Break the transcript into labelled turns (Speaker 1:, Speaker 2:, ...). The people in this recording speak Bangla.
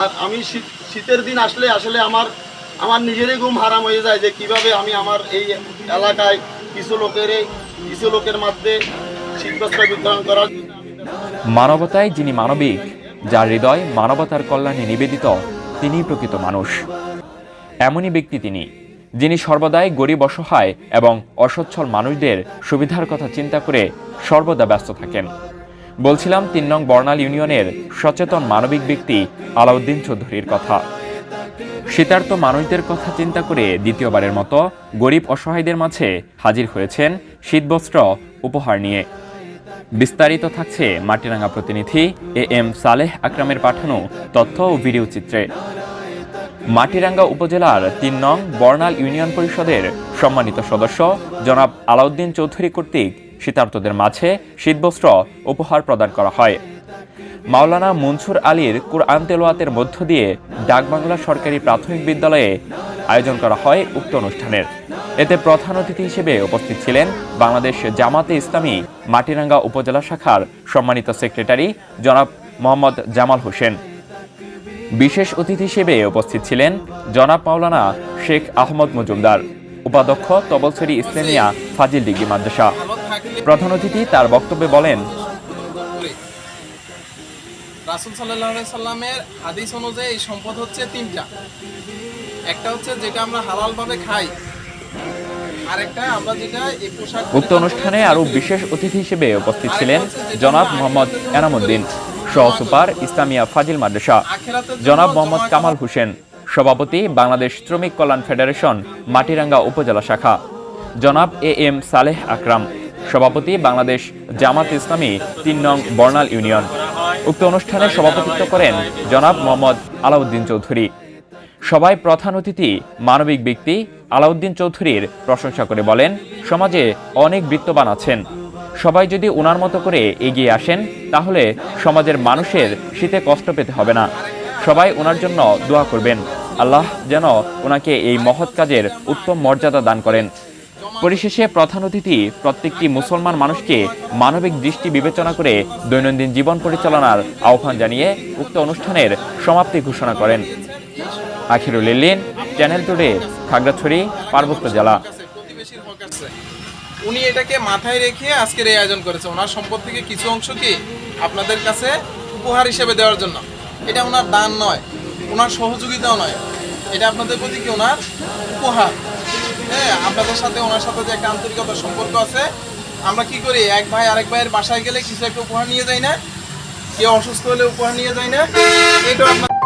Speaker 1: আর আমি শীতের দিন আসলে আসলে আমার আমার নিজেরই ঘুম হারাম হয়ে যায় যে কীভাবে আমি আমার এই এলাকায় কিছু লোকের কিছু লোকের মধ্যে শীতবস্ত্র বিতরণ করার
Speaker 2: মানবতায় যিনি মানবিক, যার হৃদয় মানবতার কল্যাণে নিবেদিত, তিনিই প্রকৃত মানুষ। এমনই ব্যক্তি তিনি, যিনি সর্বদাই গরিব অসহায় এবং অসচ্ছল মানুষদের সুবিধার কথা চিন্তা করে সর্বদা ব্যস্ত থাকেন। বলছিলাম তিন নং বর্ণাল ইউনিয়নের সচেতন মানবিক ব্যক্তি আলাউদ্দিন চৌধুরীর কথা। শীতার্ত মানুষদের কথা চিন্তা করে দ্বিতীয়বারের মতো গরিব অসহায়দের মাঝে হাজির হয়েছেন শীতবস্ত্র উপহার নিয়ে। বিস্তারিত থাকছে মাটিরাঙ্গা প্রতিনিধি এ এম সালেহ আকরামের পাঠানো তথ্য ও ভিডিও চিত্রে। মাটিরাঙ্গা উপজেলার তিন নং বর্ণাল ইউনিয়ন পরিষদের সম্মানিত সদস্য জনাব আলাউদ্দিন চৌধুরী কর্তৃক শীতার্তদের মাঝে শীতবস্ত্র উপহার প্রদান করা হয়। মাওলানা মনসুর আলীর কুরআন তেলোয়াতের মধ্য দিয়ে ডাকবাংলা সরকারি প্রাথমিক বিদ্যালয়ে আয়োজন করা হয় উক্ত অনুষ্ঠানের। এতে প্রধান অতিথি হিসেবে উপস্থিত ছিলেন বাংলাদেশ জামাতে ইসলামী মাটিরাঙ্গা উপজেলা শাখার সম্মানিত সেক্রেটারি জনাব মোহাম্মদ জামাল হোসেন। বিশেষ অতিথি হিসেবে উপস্থিত ছিলেন জনাব মাওলানা শেখ আহমদ মজুমদার, উপাধ্যক্ষ তবলছড়ি ইসলামিয়া ফাজিল ডিগ্রি মাদ্রাসা। প্রধান অতিথি তার বক্তব্যে বলেন
Speaker 3: রাসুল সাল্লাহ সাল্লামের হাদিস অনুযায়ী এই সম্পদ হচ্ছে তিনটা। একটা হচ্ছে যেটা আমরা হালালভাবে খাই
Speaker 2: উক্ত অনুষ্ঠানে আরও বিশেষ অতিথি হিসেবে উপস্থিত ছিলেন জনাব মোহাম্মদ এনামুদ্দিন সহ সুপার ইসলামিয়া ফাজিল মাদ্রাসা জনাব মোহাম্মদ কামাল হোসেন সভাপতি বাংলাদেশ শ্রমিক কল্যাণ ফেডারেশন মাটিরাঙ্গা উপজেলা শাখা। জনাব এ এম সালেহ আকরাম সভাপতি বাংলাদেশ জামাত ইসলামী তিন নং বর্ণাল ইউনিয়ন। উক্ত অনুষ্ঠানে সভাপতিত্ব করেন জনাব মোহাম্মদ আলাউদ্দিন চৌধুরী। সবাই প্রধান অতিথি মানবিক ব্যক্তি আলাউদ্দিন চৌধুরীর প্রশংসা করে বলেন, সমাজে অনেক বৃত্তবান আছেন। সবাই যদি ওনার মতো করে এগিয়ে আসেন, তাহলে সমাজের মানুষের শীতে কষ্ট পেতে হবে না। সবাই ওনার জন্য দোয়া করবেন। আল্লাহ যেন ওনাকে এই মহৎ কাজের উত্তম মর্যাদা দান করেন। পরিশেষে প্রধান অতিথি প্রত্যেকটি মুসলমান মানুষকে মানবিক দৃষ্টি বিবেচনা করে দৈনন্দিন জীবন পরিচালনার আহ্বান জানিয়ে উক্ত অনুষ্ঠানের সমাপ্তি ঘোষণা করেন। আখিরুল ইল্লিন চ্যানেল টুডে খাগড়াছড়ি, পার্বত্য জেলা।
Speaker 3: উনি এটাকে মাথায় রেখে আজকের এই আয়োজন করেছে। ওনার সম্পদ থেকে কিছু অংশকে আপনাদের কাছে উপহার হিসেবে দেওয়ার জন্য? এটা ওনার দান নয়, ওনার সহযোগিতাও নয়। এটা আপনাদের প্রতি কি ওনার উপহার? হ্যাঁ আপনাদের সাথে, ওনার সাথে যে একটা আন্তরিকতার সম্পর্ক আছে, আমরা কি করি? এক ভাই আরেক ভাইয়ের বাসায় গেলে কিছু একটা উপহার নিয়ে যাই না? কেউ অসুস্থ হলে উপহার নিয়ে যাই না? এটা আপনার